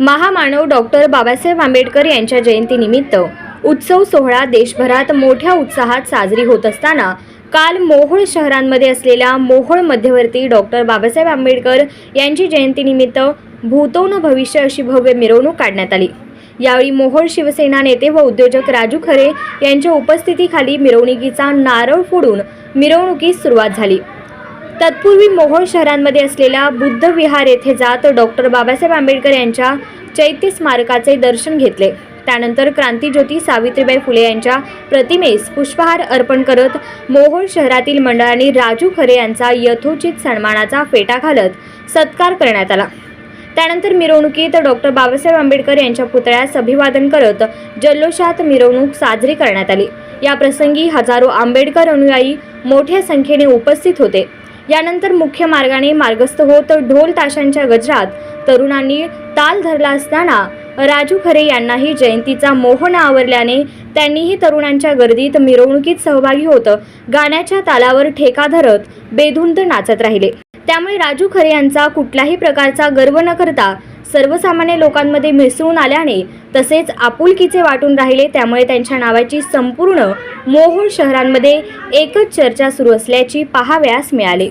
महामानव डॉक्टर बाबासाहेब आंबेडकर यांच्या जयंतीनिमित्त उत्सव सोहळा देशभरात मोठ्या उत्साहात साजरी होत असताना काल मोहोळ शहरांमध्ये असलेल्या मोहोळ मध्यवर्ती डॉक्टर बाबासाहेब आंबेडकर यांची जयंतीनिमित्त भूतो भविष्य अशी भव्य मिरवणूक काढण्यात आली. यावेळी मोहोळ शिवसेना नेते व उद्योजक राजू खरे यांच्या उपस्थितीखाली मिरवणुकीचा नारळ फोडून मिरवणुकीस सुरुवात झाली. तत्पूर्वी मोहोळ शहरांमध्ये असलेल्या बुद्ध विहार येथे जात डॉक्टर बाबासाहेब आंबेडकर यांच्या चैत्य स्मारकाचे दर्शन घेतले. त्यानंतर क्रांतीज्योती सावित्रीबाई फुले यांच्या प्रतिमेस पुष्पहार अर्पण करत मोहोळ शहरातील मंडळांनी राजू खरे यांचा यथोचित सन्मानाचा फेटा घालत सत्कार करण्यात आला. त्यानंतर मिरवणुकीत डॉक्टर बाबासाहेब आंबेडकर यांच्या पुतळ्यास अभिवादन करत जल्लोषात मिरवणूक साजरी करण्यात आली. या प्रसंगी हजारो आंबेडकर अनुयायी मोठ्या संख्येने उपस्थित होते. यानंतर मुख्य मार्गाने मार्गस्थ होत ढोल ताशांच्या गजरात तरुणांनी ताल धरला असताना राजू खरे यांनाही जयंतीचा मोह न आवरल्याने त्यांनीही तरुणांच्या गर्दीत मिरवणुकीत सहभागी होत गाण्याच्या तालावर ठेका धरत बेधुंद नाचत राहिले. त्यामुळे राजू खरे यांचा कुठल्याही प्रकारचा गर्व न करता सर्वसामान्य लोकांमध्ये मिसळून आल्याने तसेच आपुलकीचे वाटून राहिले त्यामुळे त्यांच्या नावाची संपूर्ण मोहोळ शहरांमध्ये एकच चर्चा सुरू असल्याची पाहाव्यास मिळाले.